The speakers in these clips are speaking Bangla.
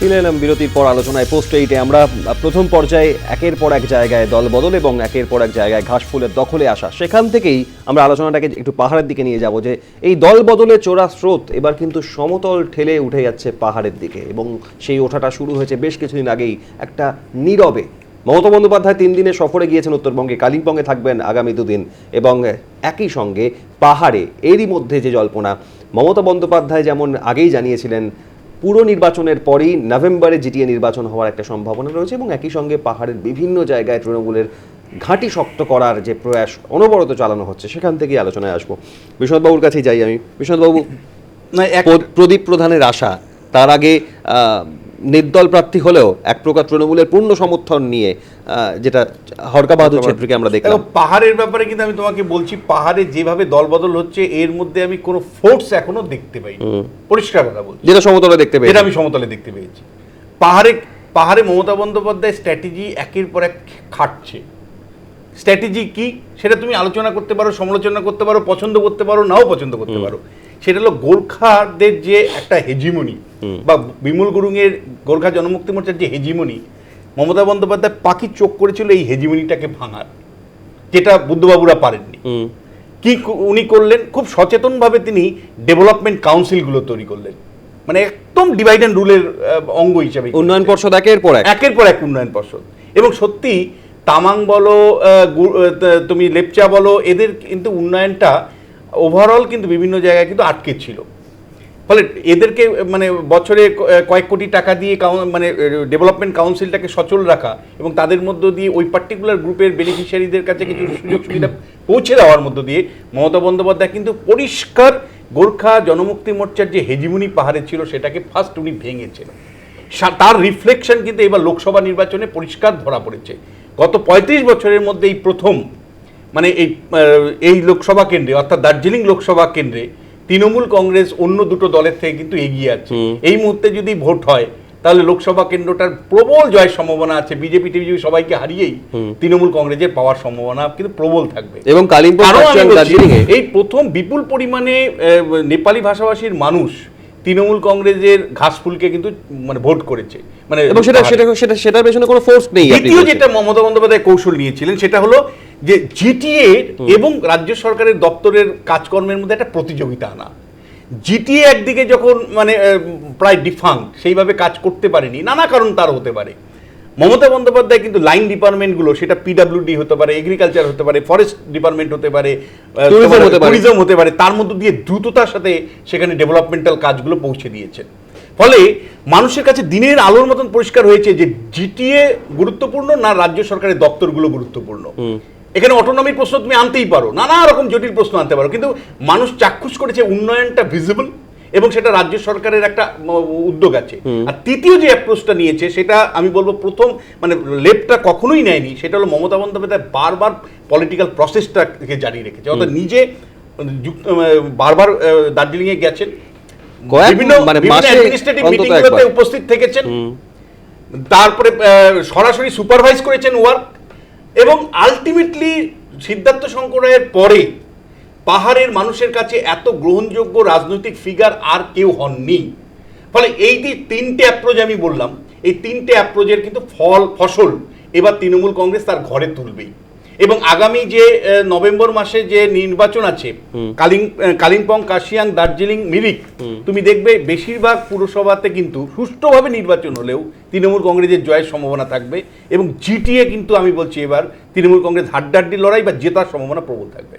ফিরে এলাম বিরতির পর আলোচনায় পোস্ট এইটে। আমরা প্রথম পর্যায়ে একের পর এক জায়গায় দল বদল এবং একের পর এক জায়গায় ঘাস ফুলের দখলে আসা। সেখান থেকেই আমরা আলোচনাটাকে একটু পাহাড়ের দিকে নিয়ে যাব যে এই দল বদলে চোরা স্রোত এবার কিন্তু সমতল ঠেলে উঠে যাচ্ছে পাহাড়ের দিকে এবং সেই ওঠাটা শুরু হয়েছে বেশ কিছুদিন আগেই একটা নীরবে। মমতা বন্দ্যোপাধ্যায় তিন দিনে সফরে গিয়েছেন উত্তরবঙ্গে, কালিম্পংয়ে থাকবেন আগামী দুদিন এবং একই সঙ্গে পাহাড়ে এরই মধ্যে যে জল্পনা মমতা বন্দ্যোপাধ্যায় যেমন আগেই জানিয়েছিলেন পুরো নির্বাচনের পরেই নভেম্বরে জিটিএ নির্বাচন হওয়ার একটা সম্ভাবনা রয়েছে এবং একই সঙ্গে পাহাড়ের বিভিন্ন জায়গায় তৃণমূলের ঘাঁটি শক্ত করার যে প্রয়াস অনবরত চালানো হচ্ছে সেখান থেকেই আলোচনায় আসব। বিশ্বনাথবাবুর কাছেই যাই আমি। বিশ্বনাথবাবু না প্রদীপ প্রধানের আশা তার আগে নির্দল প্রার্থী হলেও এক প্রকার তৃণমূলের পূর্ণ সমর্থন নিয়ে যেটা হরকা বাহাদুর ছেত্রীকে আমরা দেখো দেখলাম। পাহাড়ের ব্যাপারে কিন্তু আমি তোমাকে বলছি পাহাড়ে যেভাবে দলবদল হচ্ছে এর মধ্যে আমি কোনো ফোর্স এখনও দেখতে পাইনি। পরিষ্কার কথা বলছি। যেটা সমতলে দেখতে পেয়েছি। যেটা আমি সমতলে দেখতে পেয়েছি। পাহাড়ে পাহাড়ে মমতা বন্দ্যোপাধ্যায় স্ট্র্যাটেজি একের পর এক খাটছে। স্ট্র্যাটেজি কি? সেটা তুমি আলোচনা করতে পারো সমালোচনা করতে পারো পছন্দ করতে পারো নাও পছন্দ করতে পারো। সেটা হলো গোর্খাদের যে একটা হেজিমনি বা বিমল গুরুংয়ের গোর্খা জনমুক্তি মোর্চার যে হেজিমনি মমতা বন্দ্যোপাধ্যায় পাখি চোখ করেছিল এই হেজিমনিটাকে ভাঙার যেটা বুদ্ধবাবুরা পারেননি। কি উনি করলেন খুব সচেতনভাবে তিনি ডেভেলপমেন্ট কাউন্সিলগুলো তৈরি করলেন। মানে একদম ডিভাইড অ্যান্ড রুলের অঙ্গ হিসাবে উন্নয়ন পর্ষদ একের পর এক। একের পর এক উন্নয়ন পর্ষদ। এবং সত্যি তামাং বলো তুমি লেপচা বলো এদের কিন্তু উন্নয়নটা ওভারঅল কিন্তু বিভিন্ন জায়গায় কিন্তু আটকে ছিল। ফলে এদেরকে মানে বছরে কয়েক কোটি টাকা দিয়ে মানে ডেভেলপমেন্ট কাউন্সিলটাকে সচল রাখা এবং তাদের মধ্য দিয়ে ওই পার্টিকুলার গ্রুপের বেনিফিশিয়ারিদের কাছে কিছু সুযোগ সুবিধা পৌঁছে দেওয়ার মধ্য দিয়ে মমতা বন্দ্যোপাধ্যায় কিন্তু পরিষ্কার গোর্খা জনমুক্তি মোর্চার যে হেজিমুনি পাহাড়ে ছিল সেটাকে ফার্স্ট উনি ভেঙেছেন তার রিফ্লেকশন কিন্তু এবার লোকসভা নির্বাচনে পরিষ্কার ধরা পড়েছে। গত পঁয়ত্রিশ বছরের মধ্যে এই প্রথম মানে এই এই লোকসভা কেন্দ্রে অর্থাৎ দার্জিলিং লোকসভা কেন্দ্রে তৃণমূল কংগ্রেস অন্য দুটো দলের থেকে কিন্তু এগিয়ে আছে। এই মুহূর্তে যদি ভোট হয় তাহলে লোকসভা কেন্দ্রটার প্রবল জয়ের সম্ভাবনা আছে। বিজেপি টিবিজেপি সবাইকে হারিয়েই তৃণমূল কংগ্রেসের পাওয়ার সম্ভাবনা কিন্তু প্রবল থাকবে। এবং এই প্রথম বিপুল পরিমাণে নেপালি ভাষাভাষীর মানুষ তৃণমূল কংগ্রেসের ঘাসফুলকে কিন্তু মানে ভোট করেছে। মানে এবং সেটা সেটা সেটা সেটার পেছনে কোনো ফোর্স নেই দ্বিতীয় যেটা মমতা বন্দ্যোপাধ্যায় কৌশল নিয়েছিলেন সেটা হলো যে জিটিএ এবং রাজ্য সরকারের দপ্তরের কাজকর্মের মধ্যে একটা প্রতিযোগিতা আনা জিটিএ একদিকে যখন মানে প্রায় ডিফাং সেইভাবে কাজ করতে পারেনি নানা কারণ তার হতে পারে। মমতা বন্দ্যোপাধ্যায় কিন্তু লাইন ডিপার্টমেন্টগুলো সেটা পিডাব্লিউডি হতে পারে এগ্রিকালচার হতে পারে ফরেস্ট ডিপার্টমেন্ট হতে পারে। ট্যুরিজম হতে পারে। তার মধ্য দিয়ে দ্রুততার সাথে সেখানে ডেভেলপমেন্টাল কাজগুলো পৌঁছে দিয়েছেন ফলে মানুষের কাছে দিনের আলোর মতন পরিষ্কার হয়েছে যে জিটিএ গুরুত্বপূর্ণ না রাজ্য সরকারের দপ্তরগুলো গুরুত্বপূর্ণ। এখানে অটোনমির প্রশ্ন তুমি আনতেই পারো নানা রকম জটিল প্রশ্ন আনতে পারো কিন্তু মানুষ চাক্ষুষ করেছে উন্নয়নটা ভিজিবল এবং সেটা রাজ্য সরকারের একটা উদ্যোগ আছে। আর তৃতীয় যে অ্যাপ্রোচটা নিয়েছে সেটা আমি বলব প্রথম মানে লেফটটা কখনোই নেয়নি সেটা হলো মমতা বন্দ্যোপাধ্যায় বারবার পলিটিক্যাল প্রসেসটাকে জারি রেখেছে। অর্থাৎ নিজে যুক্ত বারবার দার্জিলিংয়ে গেছেন বিভিন্ন মানে অ্যাডমিনিস্ট্রেটিভ মিটিংগুলোতে উপস্থিত থেকেছেন। তারপরে সরাসরি সুপারভাইজ করেছেন ওয়ার্ক এবং আলটিমেটলি সিদ্ধার্থ শঙ্কর রায়ের পরে পাহাড়ের মানুষের কাছে এত গ্রহণযোগ্য রাজনৈতিক ফিগার আর কেউ হননি। ফলে এই যে তিনটে অ্যাপ্রোচ আমি বললাম, এই তিনটে অ্যাপ্রোচের কিন্তু ফল, ফসল এবার তৃণমূল কংগ্রেস তার ঘরে তুলবেই। এবং আগামী যে নভেম্বর মাসে যে নির্বাচন আছে কালিং কালিম্পং কাশিয়াং দার্জিলিং মিরিক তুমি দেখবে বেশিরভাগ পুরসভাতে কিন্তু সুষ্ঠুভাবে নির্বাচন হলেও তৃণমূল কংগ্রেসের জয়ের সম্ভাবনা থাকবে এবং জিটিএ কিন্তু আমি বলছি এবার তৃণমূল কংগ্রেস হাড্ডাড্ডি লড়াই বা জেতার সম্ভাবনা প্রবল থাকবে।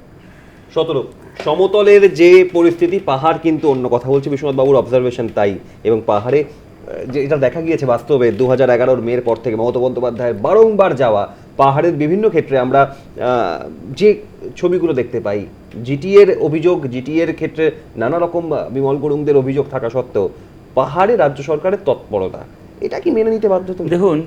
সতেরো সমতলের যে পরিস্থিতি পাহাড় কিন্তু অন্য কথা বলছে বিশ্বনাথ বাবুর অবজারভেশন তাই এবং পাহাড়ে যে এটা দেখা গিয়েছে বাস্তবে দু হাজার এগারোর মেয়ের পর থেকে মমতা বন্দ্যোপাধ্যায়ের বারংবার যাওয়া পাহাড়ের বিভিন্ন ক্ষেত্রে আমরা যে ছবিগুলো দেখতে পাই জিটিএর অভিযোগ জিটিএর ক্ষেত্রে নানা রকম বিমল গুরুংদের অভিযোগ থাকা সত্ত্বেও পাহাড়ে রাজ্য সরকারের তৎপরতা এটা কি মেনে নিতে বাধ্য তুমি? দেখুন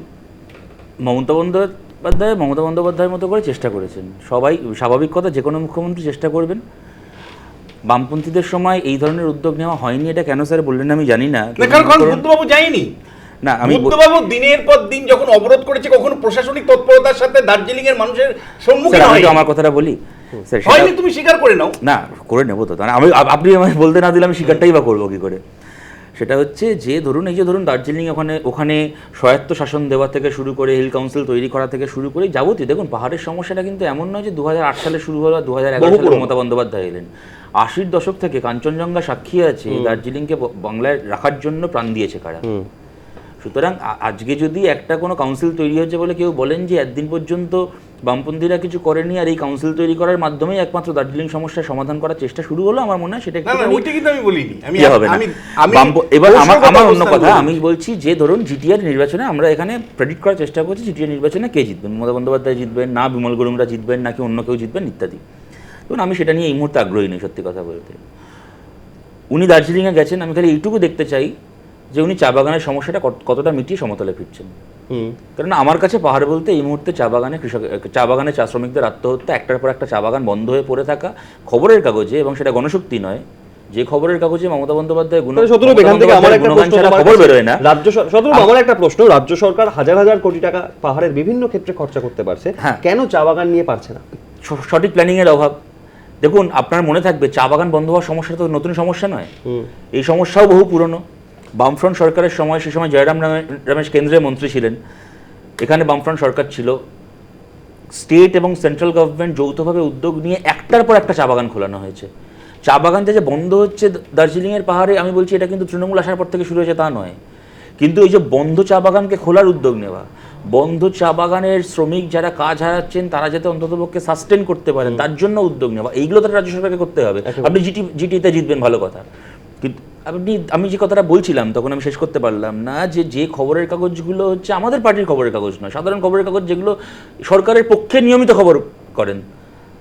মমতা বন্দ্যোপাধ্যায় মমতা বন্দ্যোপাধ্যায়ের মতো করে চেষ্টা করেছেন। সবাই স্বাভাবিক কথা যে কোনো মুখ্যমন্ত্রী চেষ্টা করবেন। বামপন্থীদের সময় এই ধরনের উদ্যোগ নেওয়া হয়নি এটা কেন স্যার বললেন আমি জানি না। যায়নি। না আমি বুদ্ধবাবু দিনের পর দিন যখন অবরোধ করেছে কখনো প্রশাসনিক তৎপরতার সাথে দার্জিলিং এর মানুষের সম্মুখীন তো আমার কথাটা বলি। হয়নি তুমি স্বীকার করে নাও। না করে নেব তো। আমি আপনি আমায় বলতে না দিলে আমি শিকারটাই বা করব কি করে? সেটা হচ্ছে যে ধরুন এই যে ধরুন দার্জিলিং ওখানে ওখানে স্বায়ত্ত শাসন দেওয়া থেকে শুরু করে হিল কাউন্সিল তৈরি করা থেকে শুরু করে যাবতীয় দেখুন পাহাড়ের সমস্যাটা কিন্তু এমন নয় যে দু হাজার আট সালে শুরু হলো দু হাজার বহু সালে। মমতা বন্দ্যোপাধ্যায় এলেন। আশির দশক থেকে কাঞ্চনজঙ্ঘা সাক্ষী আছে দার্জিলিংকে বাংলায় রাখার জন্য প্রাণ দিয়েছে কারা। সুতরাং আজকে যদি একটা কোনো কাউন্সিল তৈরি হচ্ছে বলে কেউ বলেন যে একদিন পর্যন্ত বামপন্থীরা কিছু করেনি আর এই কাউন্সিল তৈরি করার মাধ্যমেই একমাত্র দার্জিলিং সমস্যার সমাধান করার চেষ্টা শুরু হলো আমার মনে হয় সেটা ওইটা কিন্তু আমি বলিনি। আমি ইয়ে হবে না। এবার আমার আমার অন্য কথা আমি বলছি যে ধরুন জিটিআর নির্বাচনে আমরা এখানে প্রেডিক্ট করার চেষ্টা করছি জিটিআর নির্বাচনে কে জিতবেন মমতা বন্দ্যোপাধ্যায় জিতবেন না বিমল গুরুংরা জিতবেন নাকি অন্য কেউ জিতবেন ইত্যাদি। দেখুন আমি সেটা নিয়ে এই মুহূর্তে আগ্রহী নেই সত্যি কথা বলতে। উনি দার্জিলিংয়ে গেছেন আমি খালি এইটুকু দেখতে চাই যে উনি চা বাগানের সমস্যাটা কত- কতটা মিটিয়ে সমতলে ফিরছেন। হুম। কারণ আমার কাছে পাহাড় বলতে এই মুহূর্তে চা বাগানে কৃষক চা বাগানে চা শ্রমিকদের আত্মহত্যা একটার পর একটা চা বাগান বন্ধ হয়ে পড়ে থাকা খবরের কাগজে এবং সেটা গণশক্তি নয় যে খবরের কাগজে মমতা বন্দ্যোপাধ্যায় গুণ তাহলে এখান থেকে আমার একটা প্রশ্ন খবর বেরোয় না। রাজ্য সর- আমার একটা প্রশ্ন রাজ্য সরকার হাজার হাজার কোটি টাকা পাহাড়ের বিভিন্ন ক্ষেত্রে খরচা করতে পারছে হ্যাঁ। কেন চা বাগান নিয়ে পারছে না? সঠিক প্ল্যানিং এর অভাব। দেখুন আপনার মনে থাকবে চা বাগান বন্ধ হওয়ার সমস্যা তো নতুন সমস্যা নয়। এই সমস্যাও বহু পুরনো। বামফ্রন্ট সরকারের সময় সে সময় জয়রাম রামে- রমেশ কেন্দ্রের মন্ত্রী ছিলেন। এখানে বামফ্রন্ট সরকার ছিল। স্টেট এবং সেন্ট্রাল গভর্নমেন্ট যৌথভাবে উদ্যোগ নিয়ে একটার পর একটা চা বাগান খোলানো হয়েছে। চা বাগান যে যে বন্ধ হচ্ছে দার্জিলিংয়ের পাহাড়ে আমি বলছি এটা কিন্তু তৃণমূল আসার পর থেকে শুরু হয়েছে তা নয়। কিন্তু এই যে বন্ধ চা বাগানকে খোলার উদ্যোগ নেওয়া বন্ধ চা বাগানের শ্রমিক যারা কাজ হারাচ্ছেন তারা যাতে অন্ততপক্ষে সাস্টেন করতে পারেন তার জন্য উদ্যোগ নেওয়া। এইগুলো তো রাজ্য সরকারকে করতে হবে। আপনি জিটি জিটিতে জিতবেন ভালো কথা। কিন্তু আপনি আমি যে কথাটা বলছিলাম তখন আমি শেষ করতে পারলাম না যে যে খবরের কাগজগুলো হচ্ছে আমাদের পার্টির খবরের কাগজ নয়। সাধারণ খবরের কাগজ যেগুলো সরকারের পক্ষে নিয়মিত খবর করেন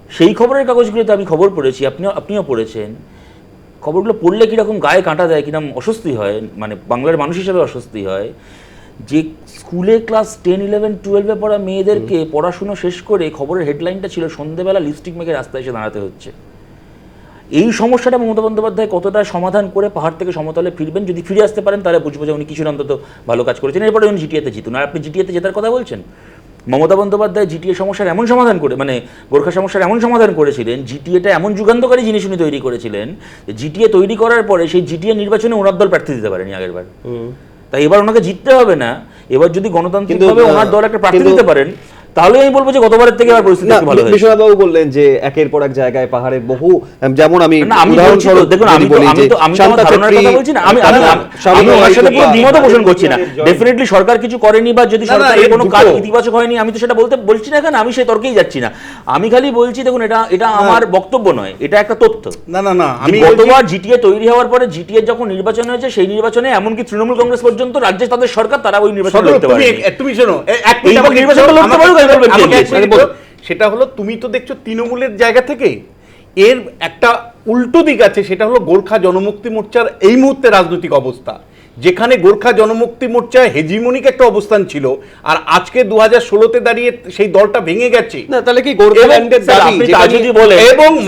সেই খবরের কাগজগুলোতে আমি খবর পড়েছি আপনিও আপনিও পড়েছেন। খবরগুলো পড়লে কীরকম গায়ে কাঁটা দেয় কীরকম অস্বস্তি হয় মানে বাংলার মানুষ হিসেবে অস্বস্তি হয়। যে স্কুলে ক্লাস টেন ইলেভেন টুয়েলভে পড়া মেয়েদেরকে পড়াশুনো শেষ করে খবরের হেডলাইনটা ছিল সন্ধেবেলা লিপস্টিক মেখে রাস্তায় এসে দাঁড়াতে হচ্ছে। এই সমস্যাটা মমতা বন্দ্যোপাধ্যায় কতটা সমাধান করে পাহাড় থেকে সমতলে ফিরবেন? যদি ফিরে আসতে পারেন তাহলে বুঝব যে উনি কিছুটা অন্তত ভালো কাজ করেছেন। এরপরে উনি জিটিএতে জিতুন। আর আপনি জিটিএতে জেতার কথা বলছেন? মমতা বন্দ্যোপাধ্যায় জিটিএ সমস্যার এমন সমাধান করে মানে গোর্খা সমস্যার এমন সমাধান করেছিলেন জিটিএটা এমন যুগান্তকারী জিনিস উনি তৈরি করেছিলেন যে জিটিএ তৈরি করার পরে সেই জিটিএ নির্বাচনে ওনার দল প্রার্থী দিতে পারেনি আগেরবার। তাই এবার ওনাকে জিততে হবে না। এবার যদি গণতান্ত্রিকভাবে ওনার দল একটা প্রার্থী দিতে পারেন তাহলে আমি বলব যে গতবারের থেকে এবার পরিস্থিতি একটু ভালো হয়েছে। বিশ্বনাথবাবু বললেন যে একের পর এক জায়গায় পাহাড়ের বহু যেমন আমি আমি উদাহরণস্বরূপ দেখুন আমি তো বলি আমি যে তো আমি তো আমার ধারণার কথা বলছি না। আমি আমি আমি- স্বামী সাথে রায়চৌধুরী, দ্বিমত পোষণ করছি না। ডেফিনেটলি সরকার কিছু করেনি বা যদি না, না, সরকার এর কোনো কাজ। ইতিবাচক হয়নি আমি তো সেটা বলতে বলছি না কেন? আমি সেই তর্কেই যাচ্ছি না। আমি খালি বলছি দেখুন এটা এটা আমার বক্তব্য নয় এটা একটা তথ্য। না না না আমি আমি গতবার জিটিএ তৈরি হওয়ার পরে জিটিএ যখন নির্বাচন হয়েছে সেই নির্বাচনে এমনকি তৃণমূল কংগ্রেস পর্যন্ত রাজ্যে তাদের সরকার তারা ওই নির্বাচন লড়তে এক- তুমি শোনো এক মিনিট আমাকে নির্বাচন লড়তে আমাকে- বলবেন মানে। সেটা হলো তুমি তো দেখছ তৃণমূলের জায়গা থেকে এর একটা উল্টো দিক আছে সেটা হলো গোর্খা জনমুক্তি মোর্চার এই মুহূর্তে রাজনৈতিক অবস্থা যেখানে গোর্খা জনমুক্তি মোর্চা হেজিমনিক একটা অবস্থান ছিল আর আজকে দু হাজার ষোলোতে দাঁড়িয়ে সেই দলটা ভেঙে গেছে। না তাহলে কি এবং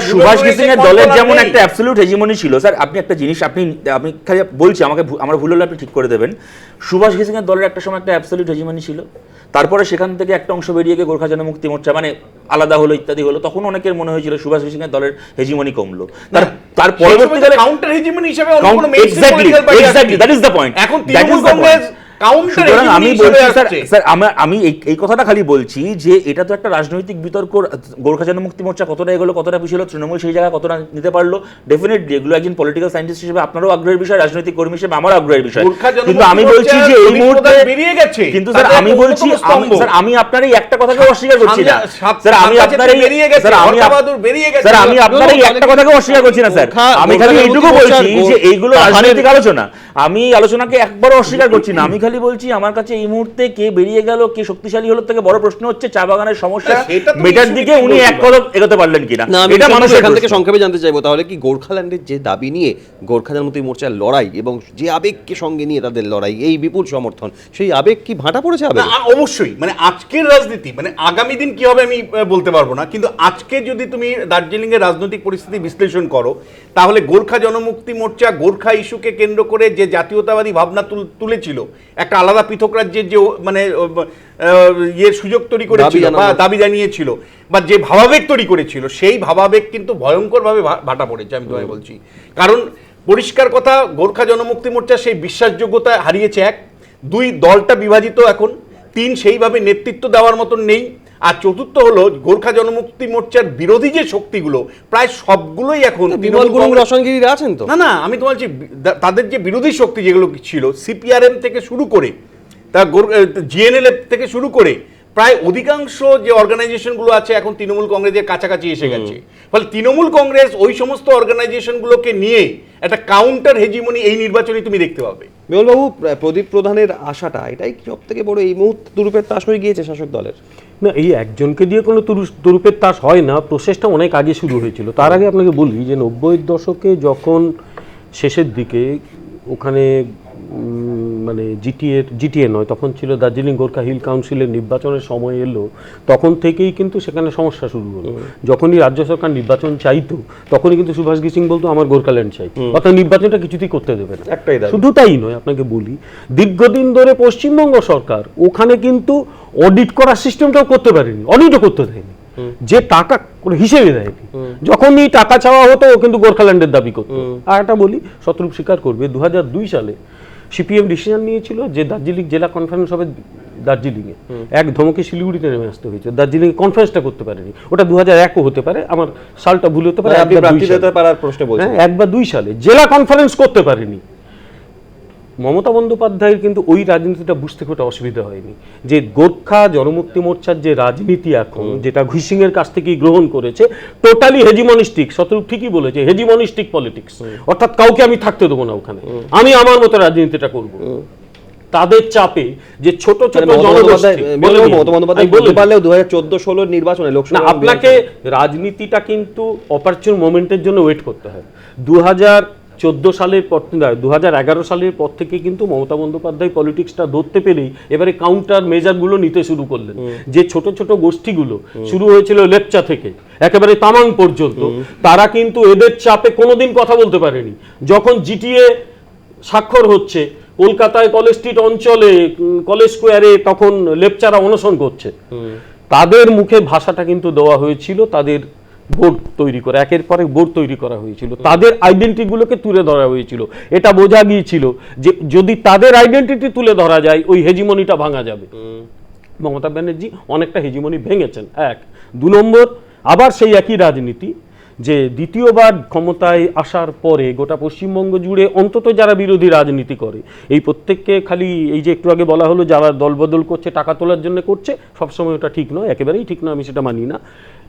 সুভাষ ঘিসিংয়ের দলের- যেমন একটা অ্যাবসলিউট হেজিমনি ছিল স্যার আপনি একটা জিনিস আপনি আপনি খালি বলছি আমাকে আমার ভুল হলে আপনি ঠিক করে দেবেন। সুভাষ ঘিসিংয়ের দলের একটা সময় একটা অ্যাবসলিউট হেজিমনি ছিল। তারপরে সেখান থেকে একটা অংশ বেরিয়ে গিয়ে গোর্খা জনমুক্তি মোর্চা মানে আলাদা হলো ইত্যাদি হলো তখন অনেকের মনে হয়েছিল সুভাষ ঘিসিংয়ের দলের হেজিমনি কমলো তার তার পরবর্তীকালে কাউন্টার হেজিমনি হিসেবে party exactly, আসেনি। that is এখন তৃণমূল কংগ্রেস সুতরাং আমি বলছি স্যার আসছে। আমি এই- কথাটা খালি বলছি যে এটা তো একটা রাজনৈতিক বিতর্ক গোর্খা জনমুক্তি মোর্চা কতটা এগুলো কতটা পিছিয়ে তৃণমূল সেই কতটা নিতে পারল ডেফিনেটলি এগুলো একজন পলিটিক্যাল সায়েন্টিস্ট হিসেবে আপনারও আগ্রহের বিষয় রাজনৈতিক কর্মী হিসেবে আমার আগ্রহের বিষয়। কিন্তু আমি বলছি যে এই মুহূর্তে বেরিয়ে গেছে। কিন্তু স্যার আমি বলছি আমি স্যার আমি আপনার এই একটা কথাকে অস্বীকার করছি না। স্যার আমি আপনার এই স্যার আমি বেরিয়ে গেছে। স্যার আমি আপনার এই একটা কথাকে অস্বীকার করছি না স্যার। আমি খালি এইটুকু বলছি যে এইগুলো রাজনৈতিক আলোচনা। আমি আলোচনাকে একবারও অস্বীকার করছি না। আমি খালি বলছি আমার কাছে এই মুহূর্তে কে বেরিয়ে গেল কে শক্তিশালী হলো থেকে বড় প্রশ্ন হচ্ছে চা বাগানের সমস্যা মেটার দিকে উনি এক কদম এগোতে পারলেন কিনা? এটা মানুষের এখান থেকে সংক্ষেপে জানতে চাইব তাহলে কি গোর্খাল্যান্ডের যে দাবি নিয়ে গোর্খা জনমুক্তি মোর্চার লড়াই এবং যে আবেগকে সঙ্গে নিয়ে তাদের লড়াই এই বিপুল সমর্থন সেই আবেগ কি ভাটা পড়েছে আবেগ? অবশ্যই মানে আজকের রাজনীতি মানে আগামী দিন কি হবে আমি বলতে পারব না কিন্তু আজকে যদি তুমি দার্জিলিং এর রাজনৈতিক পরিস্থিতি বিশ্লেষণ করো তাহলে গোর্খা জনমুক্তি মোর্চা গোর্খা ইস্যুকে কেন্দ্র করে যে জাতীয়তাবাদী ভাবনা তুলেছিল একটা আলাদা পৃথক রাজ্যের যে মানে ইয়ের সুযোগ তৈরি করেছিল বা দাবি জানিয়েছিল বা যে ভাবাবেগ তৈরি করেছিল সেই ভাবাবেগ কিন্তু ভয়ঙ্করভাবে ভাটা পড়েছে আমি তোমায় বলছি। কারণ পরিষ্কার কথা গোর্খা জনমুক্তি মোর্চা সেই বিশ্বাসযোগ্যতা হারিয়েছে এক। দুই দলটা বিভাজিত এখন। তিন সেইভাবে নেতৃত্ব দেওয়ার মতন নেই। আর চতুর্থ হলো গোর্খা জনমুক্তি মোর্চার বিরোধী যে শক্তিগুলো প্রায় সবগুলোই এখন বিমল তৃণমূল রসনগিরিরা আছেন তো? না না আমি তোমার বলছি তাদের যে বিরোধী শক্তি যেগুলো ছিল সিপিআরএম থেকে শুরু করে তা জিএনএল থেকে শুরু করে প্রায় অধিকাংশ যে অর্গানাইজেশনগুলো আছে এখন তৃণমূল কংগ্রেসের কাছাকাছি এসে গেছে। ফলে তৃণমূল কংগ্রেস ওই সমস্ত অর্গানাইজেশনগুলোকে নিয়ে একটা কাউন্টার হেজিমনি এই নির্বাচনে তুমি দেখতে পাবে। বিমলবাবু প্রদীপ প্রধানের আশাটা এটাই সব থেকে বড় এই মুহূর্তে দুরূপের তাস হয়ে গিয়েছে শাসক দলের? না এই একজনকে দিয়ে কোনো তুরুপের তাস হয় না প্রসেসটা অনেক আগে শুরু হয়েছিল। তার আগে আপনাকে বলি যে নব্বইয়ের দশকে যখন শেষের দিকে ওখানে মানে জিটিএ জিটিএ নয় তখন ছিল দার্জিলিং গোর্খা হিল কাউন্সিলের নির্বাচনের সময় এলো তখন থেকেই কিন্তু সেখানে সমস্যা শুরু হলো। যখনই রাজ্য সরকার নির্বাচন চাইতো তখনই কিন্তু সুভাষ সিং বলতো আমার গোর্খাল্যান্ড চাই। অর্থাৎ নির্বাচনটা কিছুতেই করতে দেবে না। একটাই শুধু তাই নয় আপনাকে বলি দীর্ঘদিন ধরে পশ্চিমবঙ্গ সরকার ওখানে কিন্তু অডিট করার সিস্টেমটাও করতে পারেনি অডিটও করতে দেয়নি। যে টাকা কোনো হিসেবে দেয়নি। যখনই টাকা চাওয়া হতো ও কিন্তু গোর্খাল্যান্ডের দাবি করতো। আর একটা বলি শত্রুপ স্বীকার করবে দু সালে সিপিএম ডিসিশন নিয়েছিল যে দার্জিলিং জেলা কনফারেন্স হবে দার্জিলিংয়ে। এক ধমকে শিলিগুড়িতে নেমে আসতে হয়েছে। দার্জিলিং কনফারেন্সটা করতে পারেনি। ওটা দু হাজার একও হতে পারে আমার সালটা ভুল হতে পারে মানে হ্যাঁ এক বা দুই সালে। জেলা কনফারেন্স করতে পারেনি। মমতা বন্দ্যোপাধ্যায়ের কিন্তু ওই রাজনীতিটা বুঝতে খুব অসুবিধা হয়নি। যে গোর্খা জনমুক্তি মোর্চার যে রাজনীতি এখন যেটা এর কাছ থেকেই গ্রহণ করেছে টোটালি হেজিমনিস্টিক শত্রু ঠিকই বলেছে হেজিমনিস্টিক পলিটিক্স অর্থাৎ কাউকে আমি থাকতে দেবো না ওখানে। আমি আমার মতো রাজনীতিটা করব। তাদের চাপে যে ছোট ছোট জনগোষ্ঠী বলে বিমলবাবু, বন্দ্যোপাধ্যায় বলে পারলেও দু হাজার চোদ্দ ষোলোর নির্বাচনে লোকসভা আপনাকে রাজনীতিটা কিন্তু অপারচুন মোমেন্টের জন্য ওয়েট করতে হয়। দু হাজার চোদ্দ সালের পর দু হাজার এগারো সালের পর থেকে কিন্তু মমতা বন্দ্যোপাধ্যায় পলিটিক্সটা ধরতে পেরেই এবারে কাউন্টার মেজারগুলো নিতে শুরু করলেন। যে ছোট ছোট গোষ্ঠীগুলো শুরু হয়েছিল লেপচা থেকে একেবারে তামাং পর্যন্ত তারা কিন্তু এদের চাপে কোনোদিন কথা বলতে পারেনি। যখন জিটিএ স্বাক্ষর হচ্ছে কলকাতায় কলেজ স্ট্রিট অঞ্চলে কলেজ স্কোয়ারে তখন লেপচারা অনশন করছে। তাদের মুখে ভাষাটা কিন্তু দেওয়া হয়েছিল তাদের বোর্ড তৈরি করা একের পরে বোর্ড তৈরি করা হয়েছিল। তাদের আইডেন্টিটিগুলোকে তুলে ধরা হয়েছিল। এটা বোঝা গিয়েছিল যে যদি তাদের আইডেন্টিটি তুলে ধরা যায় ওই হেজিমনিটা ভাঙা যাবে। মমতা ব্যানার্জি অনেকটা হেজিমনি ভেঙেছেন। এক দু নম্বর আবার সেই একই রাজনীতি যে দ্বিতীয়বার ক্ষমতায় আসার পরে গোটা পশ্চিমবঙ্গ জুড়ে অন্তত যারা বিরোধী রাজনীতি করে এই প্রত্যেককে খালি এই যে একটু আগে বলা হলো যারা দলবদল করছে টাকা তোলার জন্য করছে সবসময় ওটা ঠিক নয় একেবারেই ঠিক নয় আমি সেটা মানি না।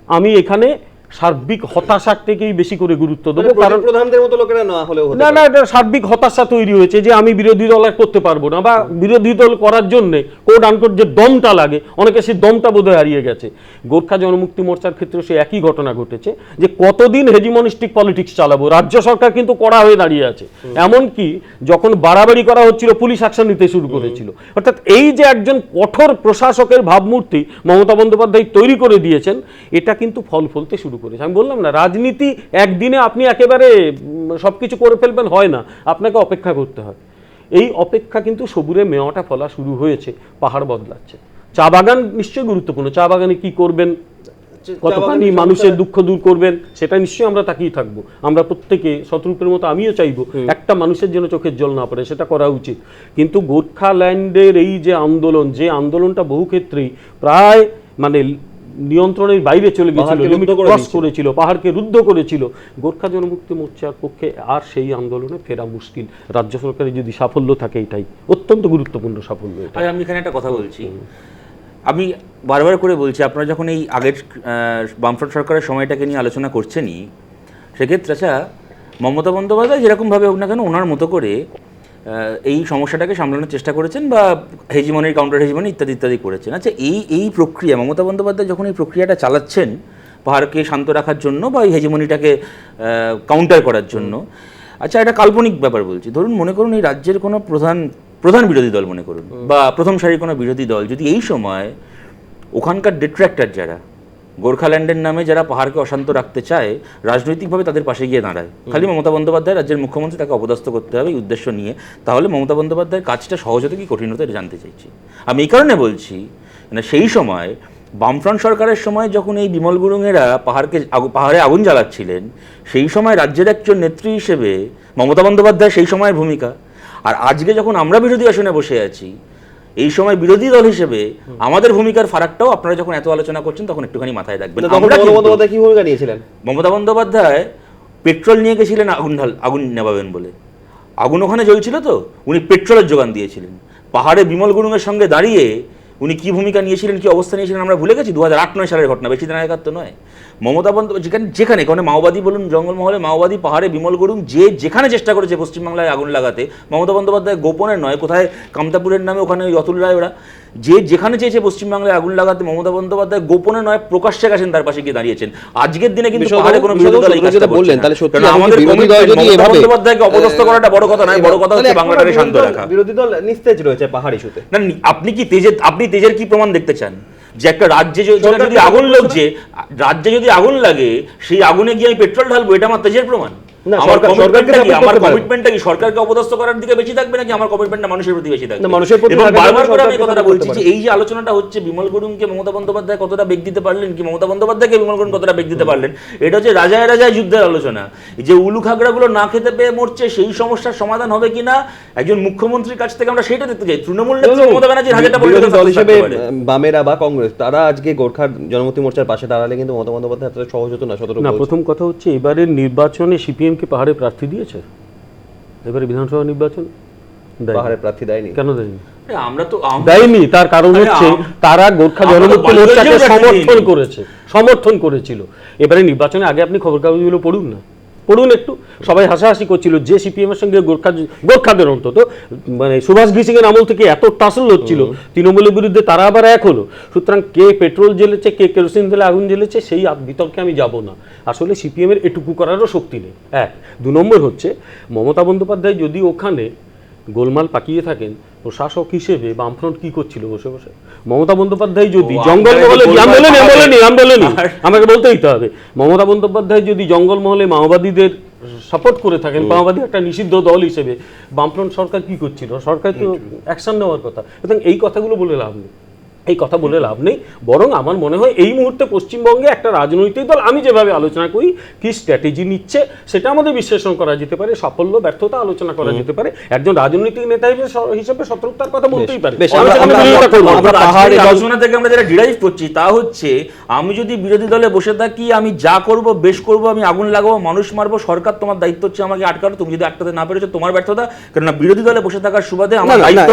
আমি এখানে সার্বিক হতাশার থেকেই বেশি করে গুরুত্ব দেবো কারণ কারণ প্রধানদের মতো লোকেরা না হলেও না না এটা সার্বিক হতাশা তৈরি হয়েছে যে আমি বিরোধী দল আর করতে পারব না বা বিরোধী দল করার জন্য কোড আনকোড যে দমটা লাগে অনেকে সেই দমটা বোধহয় হারিয়ে গেছে। গোর্খা জনমুক্তি মোর্চার ক্ষেত্রে সে একই ঘটনা ঘটেছে যে কতদিন হেজিমনিস্টিক পলিটিক্স চালাবো রাজ্য সরকার কিন্তু কড়া হয়ে দাঁড়িয়ে আছে। এমনকি যখন বাড়াবাড়ি করা হচ্ছিল পুলিশ অ্যাকশন নিতে শুরু করেছিল। অর্থাৎ এই যে একজন কঠোর প্রশাসকের ভাবমূর্তি মমতা বন্দ্যোপাধ্যায় তৈরি করে দিয়েছেন এটা কিন্তু ফল ফলতে শুরু করেছে। আমি বললাম না রাজনীতি একদিনে আপনি একেবারে সব কিছু করে ফেলবেন হয় না। আপনাকে অপেক্ষা করতে হয়। এই অপেক্ষা কিন্তু সবুরে মেওয়াটা ফলা শুরু হয়েছে পাহাড় বদলাচ্ছে। চা বাগান নিশ্চয়ই গুরুত্বপূর্ণ। চা বাগানে কি করবেন? কতখানি চা বাগানের মানুষের দুঃখ দূর করবেন? সেটা নিশ্চয়ই আমরা তাকিয়ে থাকব। আমরা প্রত্যেকে শত্রুপের মতো আমিও চাইব একটা মানুষের জন্য চোখের জল না পড়ে সেটা করা উচিত। কিন্তু গোর্খাল্যান্ডের এই যে আন্দোলন যে আন্দোলনটা বহু ক্ষেত্রেই প্রায় মানে নিয়ন্ত্রণের বাইরে চলে গেছিল লিমিট ক্রস করেছিল পাহাড়কে রুদ্ধ করেছিল। গোর্খা জনমুক্তি মোর্চার পক্ষে আর সেই আন্দোলনে ফেরা মুশকিল। রাজ্য সরকারের যদি সাফল্য থাকে এটাই। অত্যন্ত গুরুত্বপূর্ণ সাফল্য আমি এখানে একটা কথা বলছি। আমি বারবার করে বলছি আপনারা যখন এই আগের বামফ্রন্ট সরকারের সময়টাকে নিয়ে আলোচনা করছেনই সেক্ষেত্রে আচ্ছা মমতা বন্দ্যোপাধ্যায় যেরকমভাবে হোক না কেন ওনার মতো করে এই সমস্যাটাকে সামলানোর চেষ্টা করেছেন বা হেজিমনির কাউন্টার হেজিমনি ইত্যাদি ইত্যাদি করেছেন। আচ্ছা এই এই প্রক্রিয়া মমতা বন্দ্যোপাধ্যায় যখন এই প্রক্রিয়াটা চালাচ্ছেন পাহাড়কে শান্ত রাখার জন্য বা এই হেজিমনিটাকে কাউন্টার করার জন্য আচ্ছা একটা কাল্পনিক ব্যাপার বলছি। ধরুন মনে করুন এই রাজ্যের কোনো প্রধান প্রধান বিরোধী দল মনে করুন বা প্রথম সারির কোনো বিরোধী দল যদি এই সময় ওখানকার ডিট্র্যাক্টর যারা গোর্খাল্যান্ডের নামে যারা পাহাড়কে অশান্ত রাখতে চায় রাজনৈতিকভাবে তাদের পাশে গিয়ে দাঁড়ায়। খালি মমতা বন্দ্যোপাধ্যায় রাজ্যের মুখ্যমন্ত্রী তাকে অপদস্থ করতে হবে এই উদ্দেশ্য নিয়ে। তাহলে মমতা বন্দ্যোপাধ্যায়ের কাজটা সহজ হতে কি কঠিন হতে জানতে চাইছি। আমি এই কারণে বলছি মানে সেই সময় বামফ্রন্ট সরকারের সময় যখন এই বিমল গুরুংয়েরা পাহাড়কে পাহাড়ে আগুন জ্বালাচ্ছিলেন সেই সময় রাজ্যের একজন নেত্রী হিসেবে মমতা বন্দ্যোপাধ্যায় সেই সময়ের ভূমিকা। আর আজকে যখন আমরা বিরোধী আসনে বসে আছি এই সময় বিরোধী দল হিসেবে আমাদের ভূমিকার ফারাকটাও আপনারা যখন এত আলোচনা করছেন তখন একটুখানি মাথায় রাখবেন মমতা বন্দ্যোপাধ্যায় কি ভূমিকা নিয়েছিলেন? মমতা বন্দ্যোপাধ্যায় পেট্রোল নিয়ে গেছিলেন আগুন ঢাল আগুন নেবাবেন বলে। আগুন ওখানে জ্বলছিল তো? উনি পেট্রোলের যোগান দিয়েছিলেন। পাহাড়ে বিমল গুরুংয়ের সঙ্গে দাঁড়িয়ে উনি কি ভূমিকা নিয়েছিলেন কি অবস্থা নিয়েছিলেন আমরা ভুলে গেছি? দু হাজার আট নয় সালের ঘটনা বেশি দিন আগেকার তো নয়। মমতা বন্দ্যোপাধ্যায় যেখানে যেখানে কোনো মাওবাদী বলুন জঙ্গলমহলে মাওবাদী পাহাড়ে বিমল গুরুং যে যেখানে চেষ্টা করেছে পশ্চিমবাংলায় আগুন লাগাতে মমতা বন্দ্যোপাধ্যায় গোপনে নয় কোথায়? কামতাপুরের নামে ওখানে অতুল রায় ওরা। যে যেখানে চেয়েছে পশ্চিমবাংলায় আগুন লাগাতে মমতা বন্দ্যোপাধ্যায় গোপনে নয় প্রকাশ্যে গেছেন তার পাশে গিয়ে দাঁড়িয়েছেন। আজকের দিনে কিন্তু পাহাড়ে কোনো বিরোধী দল এই কাজটা বললেন, তাহলে সত্যি আমাদের মমতা বন্দ্যোপাধ্যায়কে অপদস্থ করাটা বড় কথা নয় বড় কথা হচ্ছে বাংলাটাকে শান্ত রাখা বিরোধী দল নিস্তেজ রয়েছে পাহাড় ইস্যুতে। না আপনি কি তেজের আপনি তেজের কি প্রমাণ দেখতে চান? যে একটা রাজ্যে যদি আগুন লাগছে রাজ্যে যদি আগুন লাগে সেই আগুনে গিয়ে আমি পেট্রোল ঢালবো এটা আমার তেজের প্রমাণ। আমার কমিটমেন্টটা কি? support আমার করতে পারে। কমিটমেন্টটা কি? সরকারকে অপদস্থ করার দিকে বেশি থাকবে নাকি আমার কমিটমেন্টটা মানুষের প্রতি বেশি থাকবে? না, মানুষের প্রতি বারবার করে আমি কথাটা বলছি যে এই যে আলোচনাটা হচ্ছে বিমল গুরুংকে মমতা বন্দ্যোপাধ্যায় কতটা বেগ দিতে পারলেন কি? মমতা বন্দ্যোপাধ্যায়কে বিমল গুরুং কতটা বেগ দিতে পারলেন? এটা হচ্ছে রাজায় রাজায় যুদ্ধের আলোচনা। যে উলু খাগড়াগুলো না খেতে পেয়ে মরছে সেই সমস্যার সমাধান হবে কিনা? একজন মুখ্যমন্ত্রীর কাছ থেকে আমরা সেটা দেখতে চাই। তৃণমূল মমতা ব্যানার্জির হাজারটা দল হিসেবে থাকতে পারে। আহ, বামেরা বা কংগ্রেস তারা আজকে গোর্খা জনমতি মোর্চার পাশে দাঁড়ালে কিন্তু মমতা বন্দ্যোপাধ্যায় এতটা সহজ হতো না সতেরো না প্রথম কথা হচ্ছে এবারের নির্বাচনে সিপিএম কি পাহাড়ে প্রার্থী দিয়েছে? এবারে বিধানসভা নির্বাচন? পাহাড়ে প্রার্থী দেয়নি। কেন দেয়নি? আমরা তো দেয়নি তার কারণ হচ্ছে তারা গোর্খা জনমুক্তি মোর্চাকে সমর্থন করেছে সমর্থন করেছিল। এবারে নির্বাচনে আগে আপনি খবর কাগজগুলো পড়ুন না। পড়ুন একটু। সবাই হাসাহাসি করছিল যে সিপিএম এর সঙ্গে গোর্খা গোর্খাদের অন্তত মানে সুভাষ ঘিসিং এর আমল থেকে এত টাসল হচ্ছিল তৃণমূলের বিরুদ্ধে তারা আবার এক হলো। সুতরাং কে পেট্রোল জ্বেলেছে কে কেরোসিন তেলে আগুন জ্বেলেছে সেই বিতর্কে আমি যাব না। আসলে সিপিএম এর এটুকু করারও শক্তি নেই। এক দু নম্বর হচ্ছে মমতা বন্দ্যোপাধ্যায় যদি ওখানে গোলমাল পাকিয়ে থাকেন প্রশাসক হিসেবে বামফ্রন্ট কি করছিল বসে বসে? মমতা বন্দ্যোপাধ্যায় যদি জঙ্গল জঙ্গলমহলে আপনারা আমি বলিনি আমি বলিনি আমি বলিনি আর- আমাকে বলতে দিতে হবে। মমতা বন্দ্যোপাধ্যায় যদি জঙ্গলমহলে মাওবাদীদের সাপোর্ট করে থাকেন মাওবাদী একটা নিষিদ্ধ দল হিসেবে বামফ্রন্ট সরকার কি করছিল? সরকার তো অ্যাকশন নেওয়ার কথা। সুতরাং এই কথাগুলো বলে লাভ নেই। এই কথা বলে লাভ নেই। বরং আমার মনে হয় এই মুহূর্তে পশ্চিমবঙ্গে একটা রাজনৈতিক দল আমি যেভাবে আলোচনা করি কি স্ট্র্যাটেজি নিচ্ছে সেটা আমাদের বিশ্লেষণ করা যেতে পারে সাফল্য ব্যর্থতা আলোচনা করা যেতে পারে। একজন রাজনৈতিক নেতা হিসেবে- হিসেবে সতর্কতার কথা বলতেই পারে। আলোচনা থেকে আমরা যেটা ডিরাইভ করছি তা হচ্ছে আমি যদি বিরোধী দলে বসে থাকি আমি যা করব বেশ করব আমি আগুন লাগাবো মানুষ মারবো সরকার তোমার দায়িত্ব হচ্ছে আমাকে আটকানো তুমি যদি আটকাতে না পেরেছ তোমার ব্যর্থতা কেননা বিরোধী দলে বসে থাকার সুবাদে আমার দায়িত্ব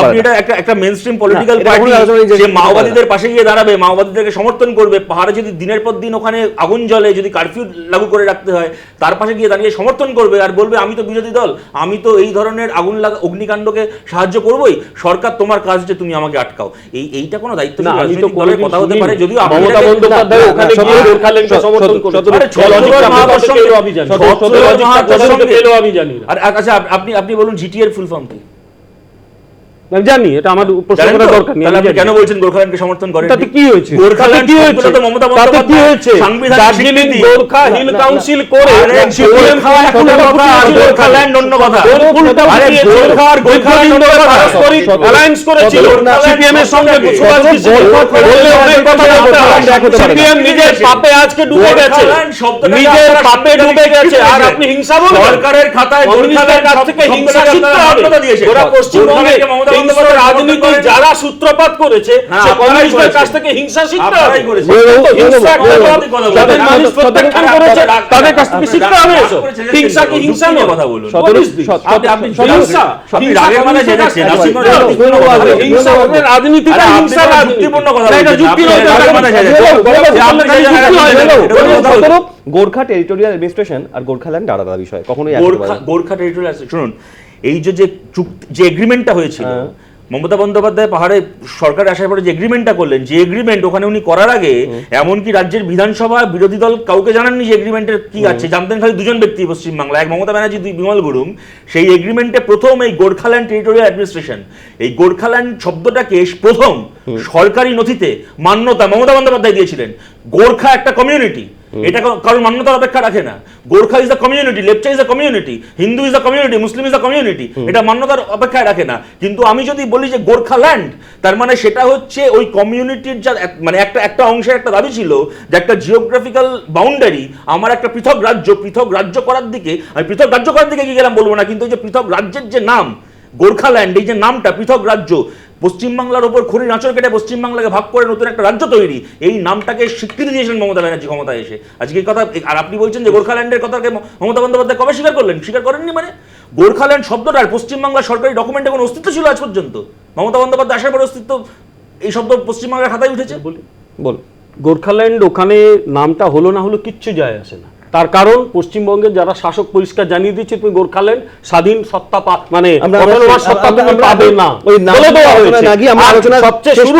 আপনি এটা একটা একটা মেন স্ট্রিম পলিটিক্যাল পার্টি যে। মাওবাদীদের পাশে গিয়ে দাঁড়াবে মাওবাদীদেরকে সমর্থন করবে পাহাড়ে যদি দিনের পর দিন ওখানে আগুন জ্বলে যদি কারফিউ লাগু করে রাখতে হয় তার পাশে গিয়ে দাঁড়িয়ে সমর্থন করবে আর বলবে আমি তো বিরোধী দল আমি তো এই ধরনের আগুন লাগা অগ্নিকাণ্ডকে সাহায্য করবই সরকার তোমার কাজ যে তুমি আমাকে আটকাও। এই এইটা কোনো দায়িত্ব না আমি তো কথা হতে পারে যদিও মমতা বন্দ্যোপাধ্যায় ওখানে গিয়ে গোর্খাল্যান্ডকে সমর্থন করেছে। আমি জানি আমি জানি আর আচ্ছা আপনি আপনি বলুন জিটিএর ফুল ফর্ম কি আমি জানি এটা আমার প্রশ্ন করার দরকার নেই আপনি কেন বলছেন গোর্খাল্যান্ডকে সমর্থন করেন তাতে কি হয়েছে? গোর্খাল্যান্ড কি হয়েছে তো মমতা তাতে কি বন্দ্যোপাধ্যায় হয়েছে? সাংবিধানিক দার্জিলিং গোর্খা হিল কাউন্সিল করে সিপিএম গোর্খা এক কথা, আর গোর্খাল্যান্ড অন্য কথা। উল্টা আরে। গোর্খা আর গোর্খাল্যান্ড। পারস্পরিক অ্যালায়েন্স করেছিল সিপিএম এর সঙ্গে বললে অনেক কথা সিপিএম নিজের পাপে আজকে ডুবে গেছে। নিজের পাপে ডুবে গেছে। আর আপনি হিংসা বলবেন? সরকারের খাতায় গোর্খাল্যান্ড কাছ থেকে হিংসা আপনারা শিখতে হবে ওরা পশ্চিমবঙ্গে বন্দ্যোপাধ্যায় রাজনীতি যারা সূত্রপাত করেছে হ্যাঁ। কাছ থেকে হিংসা শিখতে হবে। তাদের কাছ থেকে শিখতে হবে। হিংসা কি হিংসা নিয়ে কথা বলুন। হিংসা রাজনীতিটা কথা যুক্তি গোর্খা টেরিটোরিয়াল অ্যাডমিনিস্ট্রেশন আর গোর্খাল্যান্ড আলাদা বিষয়। কখনোই গোর্খা পারে না। গোর্খা টেরিটোরি আছে শুনুন এই যে যে চুক্তি যে এগ্রিমেন্টটা হয়েছিল হ্যাঁ। মমতা বন্দ্যোপাধ্যায় পাহাড়ে সরকার আসার পরে যে এগ্রিমেন্টটা করলেন যে এগ্রিমেন্ট ওখানে উনি করার আগে এমনকি রাজ্যের বিধানসভা বিরোধী দল কাউকে জানাননি যে এগ্রিমেন্টের কি আছে। জানতেন খালি দুজন ব্যক্তি পশ্চিমবাংলা এক মমতা ব্যানার্জি দুই বিমল গুরুং সেই এগ্রিমেন্টে প্রথম এই গোর্খাল্যান্ড টেরিটোরিয়াল অ্যাডমিনিস্ট্রেশন এই গোর্খাল্যান্ড শব্দটাকে প্রথম সরকারি নথিতে মান্যতা মমতা বন্দ্যোপাধ্যায় দিয়েছিলেন। গোর্খা একটা কমিউনিটি এটা কারোর মান্যতার অপেক্ষা রাখে না। Gorkha is the community Lepcha is the community Hindu is the community Muslim is the community এটা মান্যতার অপেক্ষায় রাখে না। কিন্তু আমি যদি বলি যে গোর্খা ল্যান্ড তার মানে সেটা হচ্ছে ওই কমিউনিটির যা মানে একটা একটা অংশের একটা দাবি ছিল যে একটা জিওগ্রাফিক্যাল বাউন্ডারি আমার একটা পৃথক রাজ্য পৃথক রাজ্য করার দিকে আমি পৃথক রাজ্য করার দিকে কি গেলাম বলব না কিন্তু ওই যে পৃথক রাজ্যের যে নাম গোর্খাল্যান্ড এই যে নামটা পৃথক রাজ্য পশ্চিমবাংলার ওপর খড়ি নাচর কেটে পশ্চিমবাংলাকে ভাগ করে নতুন একটা রাজ্য তৈরি। এই নামটাকে স্বীকৃতি দিয়েছিলেন মমতা ব্যানার্জি ক্ষমতায় এসে। আজকে কথা আর আপনি বলছেন যে গোর্খাল্যান্ডের কথাকে মমতা বন্দ্যোপাধ্যায় কবে স্বীকার করলেন? স্বীকার করেননি মানে? গোর্খাল্যান্ড শব্দটার পশ্চিমবাংলা সরকারি ডকুমেন্টে কোনো অস্তিত্ব ছিল আজ পর্যন্ত? মমতা বন্দ্যোপাধ্যায় আসার পর অস্তিত্ব এই শব্দ পশ্চিমবাংলার খাতায় উঠেছে? বলি বল গোর্খাল্যান্ড ওখানে নামটা হলো না হলো কিচ্ছু যায় আসে না। তার কারণ পশ্চিমবঙ্গের যারা শাসক পরিষ্কার জানিয়ে দিচ্ছে তুমি গোর্খাল্যান্ড স্বাধীন সত্তা পা- মানে সত্তা তুমি পাবে না। সবচেয়ে শুরু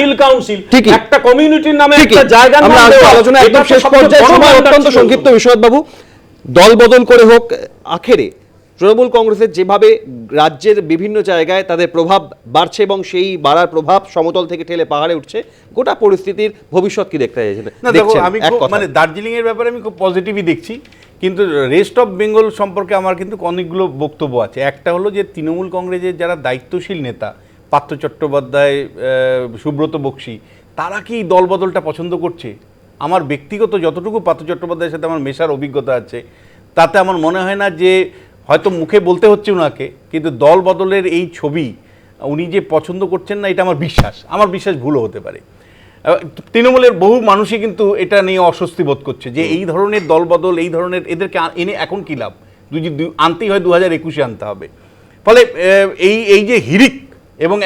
হিল কাউন্সিল। একটা কমিউনিটির নামে একটা জায়গা আলোচনা একদম শেষ পর্যায়ে সময় অত্যন্ত সংক্ষিপ্ত বিষয় বাবু দল বদল করে হোক আখেরে তৃণমূল কংগ্রেসের যেভাবে রাজ্যের বিভিন্ন জায়গায় তাদের প্রভাব বাড়ছে এবং সেই বাড়ার প্রভাব সমতল থেকে ঠেলে পাহাড়ে উঠছে গোটা পরিস্থিতির ভবিষ্যৎ কি দেখতে চাইছেন? না দেখো আমি মানে দার্জিলিং এর ব্যাপারে আমি খুব পজিটিভই দেখছি কিন্তু রেস্ট অফ বেঙ্গল সম্পর্কে আমার কিন্তু অনেকগুলো বক্তব্য আছে। একটা হলো যে তৃণমূল কংগ্রেসের যারা দায়িত্বশীল নেতা পার্থ চট্টোপাধ্যায় সুব্রত বক্সি তারা কি এই দলবদলটা পছন্দ করছে? আমার ব্যক্তিগত যতটুকু পার্থ চট্টোপাধ্যায়ের সাথে আমার মেশার অভিজ্ঞতা আছে তাতে আমার মনে হয় না যে হয়তো মুখে বলতে হচ্ছে ওনাকে কিন্তু দল বদলের এই ছবি, উনি যে পছন্দ করছেন না, এটা আমার বিশ্বাস। আমার বিশ্বাস ভুলও হতে পারে। তৃণমূলের বহু মানুষই কিন্তু এটা নিয়ে অস্বস্তি বোধ করছে যে এই ধরনের দলবদল এই ধরনের এদেরকে এনে এখন কী লাভ? দুই আনতেই হয় দু হাজার একুশে আনতে হবে। ফলে এই এই যে হিরিক এবং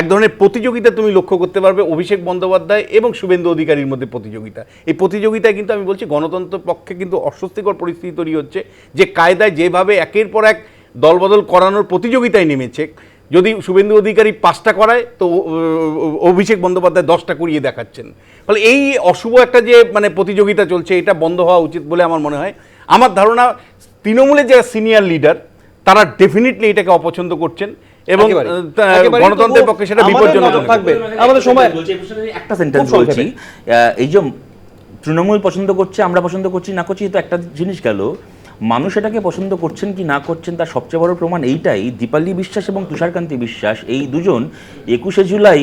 এক ধরনের প্রতিযোগিতা তুমি লক্ষ্য করতে পারবে, অভিষেক বন্দ্যোপাধ্যায় এবং শুভেন্দু অধিকারীর মধ্যে প্রতিযোগিতা। এই প্রতিযোগিতায় কিন্তু আমি বলছি, গণতন্ত্র পক্ষে কিন্তু অস্বস্তিকর পরিস্থিতি তৈরি হচ্ছে, যে কায়দায় যেভাবে একের পর এক দলবদল করানোর প্রতিযোগিতায় নেমেছে, যদি শুভেন্দু অধিকারী পাঁচটা করায়, তো অভিষেক বন্দ্যোপাধ্যায় দশটা করিয়ে দেখাচ্ছেন। ফলে এই অশুভ একটা যে মানে প্রতিযোগিতা চলছে, এটা বন্ধ হওয়া উচিত বলে আমার মনে হয়। আমার ধারণা, তৃণমূলের যারা সিনিয়র লিডার তারা ডেফিনেটলি এটাকে অপছন্দ করছেন। এবং গণতন্ত্রের পক্ষে সেটা বিপজ্জনক। থাকবে। আমাদের সময় একটা সেন্টেন্স বলছি। এই যে তৃণমূল পছন্দ করছে আমরা পছন্দ করছি না করছি তো একটা জিনিস গেল। মানুষ এটাকে পছন্দ করছেন কি না করছেন তার সবচেয়ে বড় প্রমাণ এইটাই। দীপালি বিশ্বাস এবং তুষারকান্তি বিশ্বাস এই দুজন একুশে জুলাই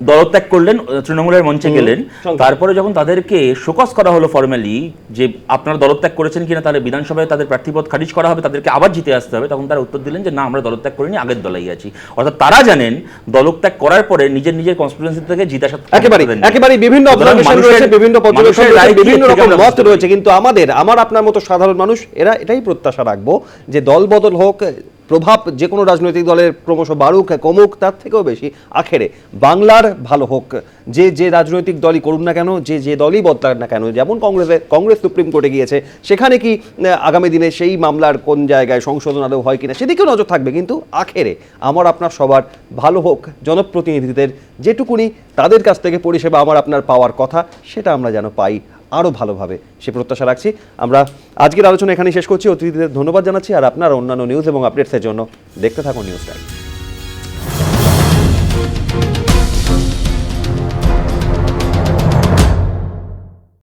দলত্যাগ করলেন তৃণমূলের মঞ্চে গেলেন। তারপরে যখন তাদেরকে শোকস করা হলো ফর্মালি যে আপনারা দলত্যাগ করেছেন কিনা তাহলে বিধানসভায় তাদের প্রার্থীপদ খারিজ করা হবে তাদেরকে আবার জিতে আসতে হবে তখন তারা উত্তর দিলেন যে না আমরা দলত্যাগ করিনি আগের দলেই আছি। অর্থাৎ তারা জানেন দলত্যাগ করার পরে নিজের নিজের কনস্টিটুয়েন্সি থেকে জিতে আসার একেবারে একেবারে বিভিন্ন অবজারভেশন রয়েছে বিভিন্ন পর্যবেক্ষণ বিভিন্ন রকম মত রয়েছে। কিন্তু আমাদের আমার আপনার মতো সাধারণ মানুষ এরা এটাই প্রত্যাশা রাখব যে দল বদল হোক প্রভাব যে কোনো রাজনৈতিক দলের ক্রমশ বাড়ুক, কমুক, তার থেকেও বেশি আখেরে। বাংলার ভালো হোক, যে যে রাজনৈতিক দলই করুন না কেন, যে যে দলই বদলাক না কেন, যেমন কংগ্রেসে, কংগ্রেস সুপ্রিম কোর্টে গিয়েছে, সেখানে কি আগামী দিনে সেই মামলার কোন জায়গায় সংশোধন আদৌ হয় কিনা, সেদিকেও নজর থাকবে, কিন্তু আখেরে আমার, আপনার সবার ভালো হোক, জনপ্রতিনিধিদের যেটুকুনি তাদের কাছ থেকে পরিষেবা আমার, আপনার পাওয়ার কথা, সেটা আমরা যেন পাই। আরও ভালোভাবে সে প্রত্যাশা রাখছি। আমরা আজকের আলোচনা এখানেই শেষ করছি। অতিথিদের ধন্যবাদ জানাচ্ছি। আর আপনার অন্যান্য নিউজ এবং আপডেটসের জন্য দেখতে থাকুন নিউজ টাইম